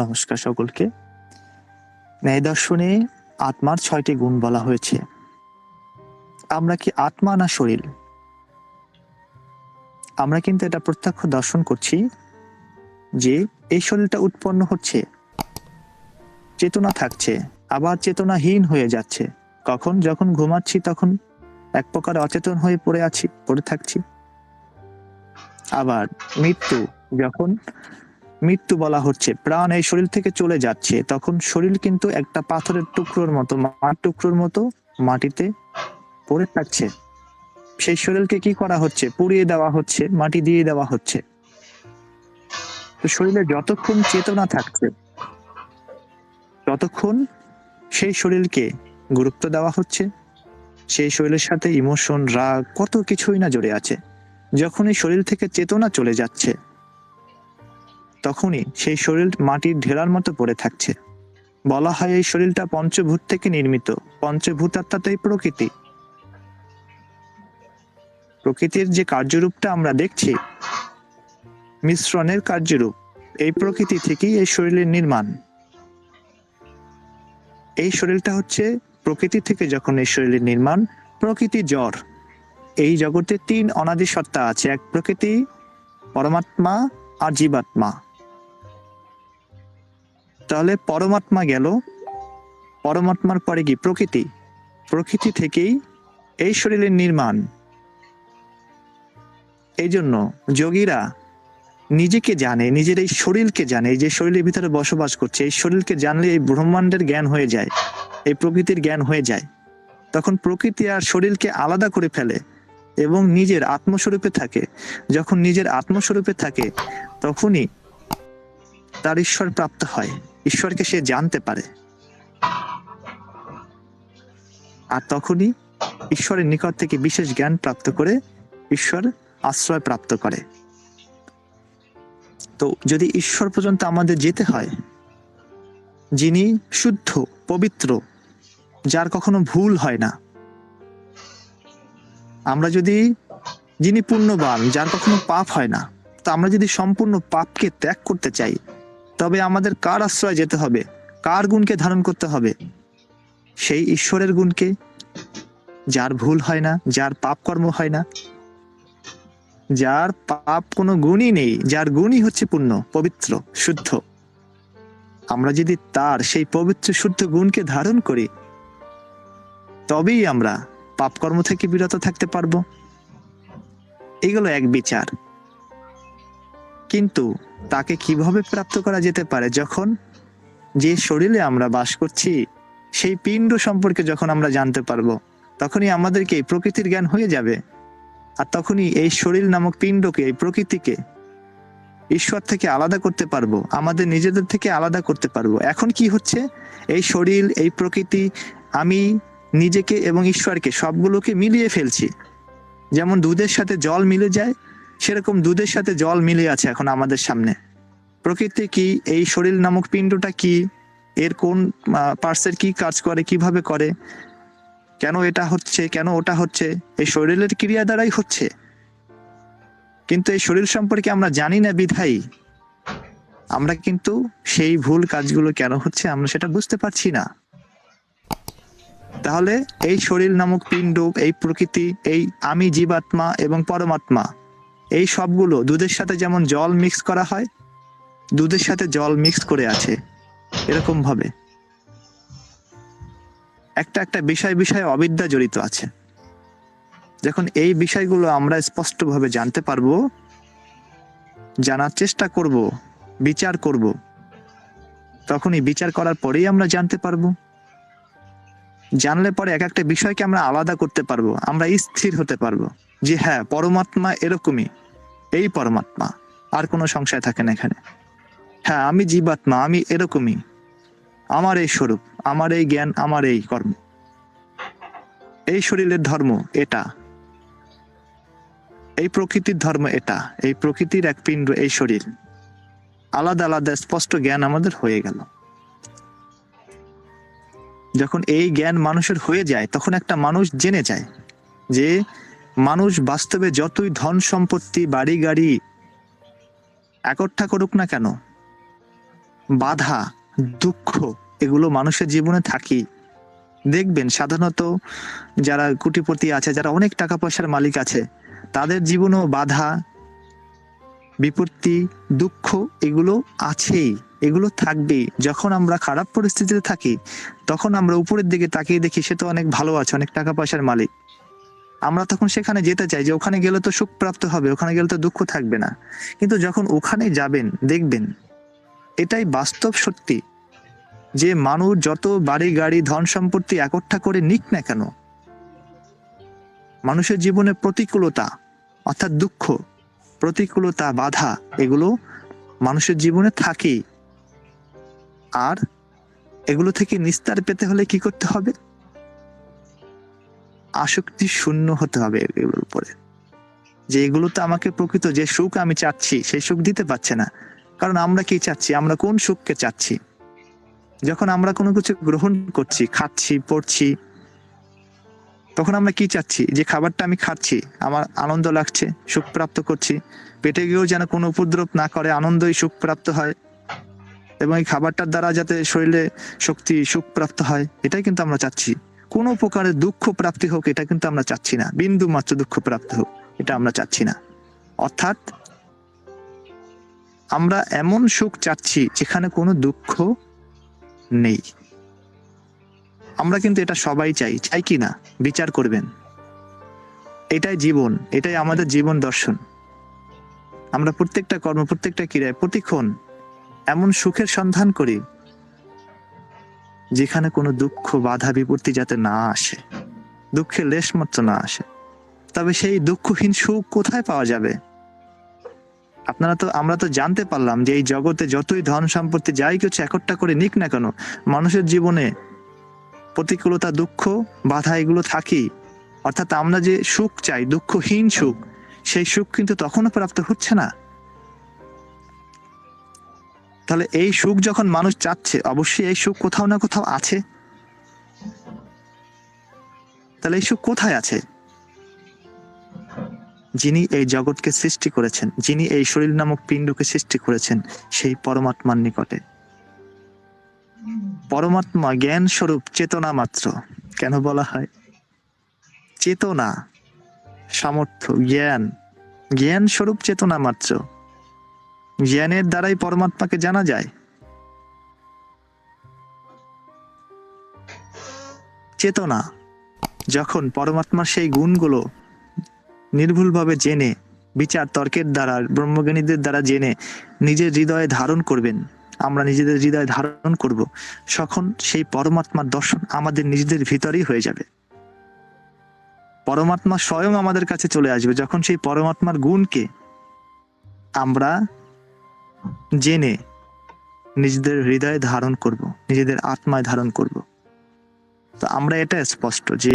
নমস্কার সকলকে। ন্যায় দর্শনে আত্মার ছয়টি গুণ বলা হয়েছে। আমরা কি আত্মা না শরীর? আমরা কিন্তু এটা প্রত্যক্ষ দর্শন করছি যে এই শরীরটা উৎপন্ন হচ্ছে, চেতনা থাকছে, আবার চেতনাহীন হয়ে যাচ্ছে। কখন? যখন ঘুমাচ্ছি, তখন এক প্রকার অচেতন হয়ে পড়ে আছি, পড়ে থাকছি। আবার মৃত্যু, যখন মৃত্যু বলা হচ্ছে। প্রাণ এই শরীর থেকে চলে যাচ্ছে। তখন শরীর কিন্তু একটা পাথরের টুকরোর মতো, মাটির টুকরোর মতো মাটিতে পড়ে থাকছে। সেই শরীরকে কি করা হচ্ছে? পুড়িয়ে দেওয়া হচ্ছে, মাটি দিয়ে দেওয়া হচ্ছে। তো শরীরে যতক্ষণ চেতনা থাকছে, ততক্ষণ সেই শরীরকে গুরুত্ব দেওয়া হচ্ছে। সেই শরীরের সাথে ইমোশন রাগ, কত কিছুই না জড়ে আছে। যখনই শরীর থেকে চেতনা চলে যাচ্ছে তখনই সেই শরীর মাটির ঢেলার মতো পড়ে থাকছে। বলা হয় এই শরীরটা পঞ্চভূত থেকে নির্মিত। পঞ্চভূত অর্থাৎ প্রকৃতি। প্রকৃতির যে কার্যরূপটা আমরা দেখছি, মিশ্রণের কার্যরূপ, এই প্রকৃতি থেকেই এই শরীরের নির্মাণ। এই শরীরটা হচ্ছে প্রকৃতি থেকে যখন এই শরীরের নির্মাণ, প্রকৃতি জ্বর। এই জগতে তিন অনাদি সত্তা আছে, এক প্রকৃতি, পরমাত্মা আর জীবাত্মা। তাহলে পরমাত্মা গেল। পরমাত্মার পরে কি প্রকৃতি? প্রকৃতি থেকেই এই শরীরের নির্মাণ। এই জন্য যোগীরা নিজেকে জানে, নিজের এই শরীরকে জানে, যে শরীরের ভিতরে বসবাস করছে, এই শরীরকে জানলে এই ব্রহ্মাণ্ডের জ্ঞান হয়ে যায়, এই প্রকৃতির জ্ঞান হয়ে যায়। তখন প্রকৃতি আর শরীরকে আলাদা করে ফেলে এবং নিজের আত্মস্বরূপে থাকে। যখন নিজের আত্মস্বরূপে থাকে, তখনই তার ঈশ্বর প্রাপ্ত হয়। ঈশ্বরকে সে জানতে পারে। আর তখনই ঈশ্বরের নিকট থেকে বিশেষ জ্ঞান প্রাপ্ত করে ঈশ্বর আশ্রয় প্রাপ্ত করে। তো যদি ঈশ্বর পর্যন্ত আমাদের যেতে হয়, যিনি শুদ্ধ, পবিত্র, যার কখনো ভুল হয় না, আমরা যদি যিনি পুণ্যবান, যার কখনো পাপ হয় না, তো আমরা যদি সম্পূর্ণ পাপকে ত্যাগ করতে চাই তবে আমাদের কার আশ্রয় যেতে হবে? কার গুণকে ধারণ করতে হবে? সেই ঈশ্বরের গুণকে? যার ভুল হয় না, যার পাপ কর্ম হয় না। যার পাপ কোনো গুণই নেই, যার গুণই হচ্ছে পূর্ণ, পবিত্র, শুদ্ধ। আমরা যদি তার সেই পবিত্র, শুদ্ধ গুণকে ধারণ করি, তবেই আমরা পাপকর্ম থেকে বিরত থাকতে পারব। এগুলো এক বিচার। কিন্তু তাকে কীভাবে প্রাপ্ত করা যেতে পারে? যখন যে শরীরে আমরা বাস করছি, সেই পিণ্ড সম্পর্কে যখন আমরা জানতে পারব, তখনই আমাদেরকে প্রকৃতির জ্ঞান হয়ে যাবে। আর তখনই এই শরীর নামক পিণ্ডকে, এই প্রকৃতিকে ঈশ্বর থেকে আলাদা করতে পারব, আমাদের নিজেদের থেকে আলাদা করতে পারব। এখন কি হচ্ছে? এই শরীর, এই প্রকৃতি, আমি নিজেকে এবং ঈশ্বরকে সবগুলোকে মিলিয়ে ফেলছি। যেমন দুধের সাথে জল মিলে যায় সেরকম দুধের সাথে জল মিলে আছে এখন আমাদের সামনে। প্রকৃতি কি এই শরীর নামক পিণ্ডটা কি? এর কোন পার্সের কি কাজ করে, কীভাবে করে? কেন এটা হচ্ছে, কেন ওটা হচ্ছে? এই শরীরের ক্রিয়া দ্বারাই হচ্ছে। কিন্তু এই শরীর সম্পর্কে আমরা জানি না বিধাই আমরা কিন্তু সেই ভুল কাজগুলো কেন হচ্ছে, আমরা সেটা বুঝতে পারছি না। তাহলে এই শরীর নামক পিণ্ড, এই প্রকৃতি, এই আমি জীবাত্মা এবং পরমাত্মা এই সবগুলো দুধের সাথে যেমন জল মিক্স করা হয়, দুধের সাথে জল মিক্স করে আছে, এরকম ভাবে। একটা একটা বিষয় বিষয়ে অবিদ্যা জড়িত আছে। যখন এই বিষয়গুলো আমরা স্পষ্টভাবে জানতে পারব, জানার চেষ্টা করব, বিচার করব, তখনই বিচার করার পরেই আমরা জানতে পারব। জানলে পরে এক একটা বিষয়কে আমরা আলাদা করতে পারব, আমরা স্থির হতে পারব যে হ্যাঁ পরমাত্মা এরকমই। এই পরমাত্মা, আর কোনো সংশয় থাকে না এখানে। হ্যাঁ আমি জীবাত্মা, আমি এরকমই। আমার এই স্বরূপ, আমার এই জ্ঞান, আমার এই কর্ম। এই শরীরের ধর্ম এটা। এই প্রকৃতির ধর্ম এটা। এই প্রকৃতির এক পিণ্ড, এই শরীর। আলাদা আলাদা স্পষ্ট জ্ঞান আমাদের হয়ে গেল। যখন এই জ্ঞান মানুষের হয়ে যায়, তখন একটা মানুষ জেনে যায় যে মানুষ বাস্তবে যতই ধন সম্পত্তি, বাড়ি, গাড়ি একঠা করুক না কেন, বাধা, দুঃখ, এগুলো মানুষের জীবনে থাকি দেখবেন সাধারণত যারা কুটিপতি আছে, যারা অনেক টাকা পয়সার মালিক আছে, তাদের জীবনেও বাধা, বিপত্তি, দুঃখ এগুলো আছেই, এগুলো থাকবেই। যখন আমরা খারাপ পরিস্থিতিতে থাকি, তখন আমরা উপরের দিকে তাকিয়ে দেখি সে তো অনেক ভালো আছে, অনেক টাকা পয়সার মালিক। আমরা তখন সেখানে যেতে চাই যে ওখানে গেলে তো সুখ প্রাপ্ত হবে, ওখানে গেলে তো দুঃখ থাকবে না। কিন্তু যখন ওখানে যাবেন, দেখবেন, এটাই বাস্তব সত্যি যে মানুষ যত বাড়ি গাড়ি ধন সম্পত্তি একঠা করে নিক না কেন, মানুষের জীবনে প্রতিকূলতা অর্থাৎ দুঃখ, প্রতিকূলতা, বাধা, এগুলো মানুষের জীবনে থাকেই। আর এগুলো থেকে নিস্তার পেতে হলে কি করতে হবে? আসক্তি শূন্য হতে হবে এগুলোর উপরে। যে এগুলো তো আমাকে প্রকৃত যে সুখ আমি চাচ্ছি সেই সুখ দিতে পারছে না। কারণ আমরা কি চাচ্ছি? আমরা কোন সুখকে চাচ্ছি? যখন আমরা কোনো কিছু গ্রহণ করছি, খাচ্ছি, পড়ছি, তখন আমরা কি চাচ্ছি? যে খাবারটা আমি খাচ্ছি, আমার আনন্দ লাগছে, সুখ প্রাপ্ত করছি, পেটে গিয়েও যেন কোনো উপদ্রব না করে, আনন্দই সুখ প্রাপ্ত হয়, এবং এই খাবারটার দ্বারা যাতে শরীরে শক্তি সুখ প্রাপ্ত হয়, এটাই কিন্তু আমরা চাচ্ছি। কোনো প্রকারের দুঃখ প্রাপ্তি হোক, এটা কিন্তু আমরা চাচ্ছি না। বিন্দু মাত্র দুঃখ প্রাপ্ত হোক, এটা আমরা চাচ্ছি না। অর্থাৎ আমরা এমন সুখ চাচ্ছি যেখানে কোনো দুঃখ নেই। আমরা কিন্তু এটা সবাই চাই চাই কি না? বিচার করবেন। এটাই জীবন, এটাই আমাদের জীবন দর্শন। আমরা প্রত্যেকটা কর্ম, প্রত্যেকটা ক্রিয়ায় প্রতিক্ষণ এমন সুখের সন্ধান করি যেখানে কোনো দুঃখ, বাধা, বিপত্তি যাতে না আসে, দুঃখের লেশ মাত্র না আসে। তবে সেই দুঃখহীন সুখ কোথায় পাওয়া যাবে? আপনারা তো, আমরা তো জানতে পারলাম যে এই জগতে যতই ধন সম্পত্তি যাই কিছু একট্টা করে নিক না কেন, মানুষের জীবনে প্রতিকূলতা, দুঃখ, বাধা এগুলো থাকি অর্থাৎ আমরা যে সুখ চাই, দুঃখহীন সুখ, সেই সুখ কিন্তু তখনও প্রাপ্ত হচ্ছে না। তাহলে এই সুখ যখন মানুষ চাচ্ছে, অবশ্যই এই সুখ কোথাও না কোথাও আছে। তাহলে এই সুখ কোথায় আছে? যিনি এই জগৎকে সৃষ্টি করেছেন, যিনি এই শরীর নামক পিণ্ডকে সৃষ্টি করেছেন, সেই পরমাত্মার নিকটে। পরমাত্মা জ্ঞান স্বরূপ চেতনা মাত্র, কেন বলা হয়? চেতনা, সামর্থ্য, জ্ঞান জ্ঞান স্বরূপ চেতনা মাত্র। জ্ঞানের দ্বারাই পরমাত্মাকে জানা যায়। চেতনা, যখন পরমাত্মার সেই গুণগুলো নির্ভুলভাবে জেনে, বিচার তর্কের দ্বারা, ব্রহ্মজ্ঞানীদের দ্বারা জেনে নিজের হৃদয়ে ধারণ করবেন, আমরা নিজেদের হৃদয়ে ধারণ করব, তখন সেই পরমাত্মার দর্শন আমাদের নিজেদের ভিতরেই হয়ে যাবে। পরমাত্মা স্বয়ং আমাদের কাছে চলে আসবে, যখন সেই পরমাত্মার গুণকে আমরা জেনে নিজেদের হৃদয়ে ধারণ করব নিজেদের আত্মায় ধারণ করব। তো আমরা এটা স্পষ্ট যে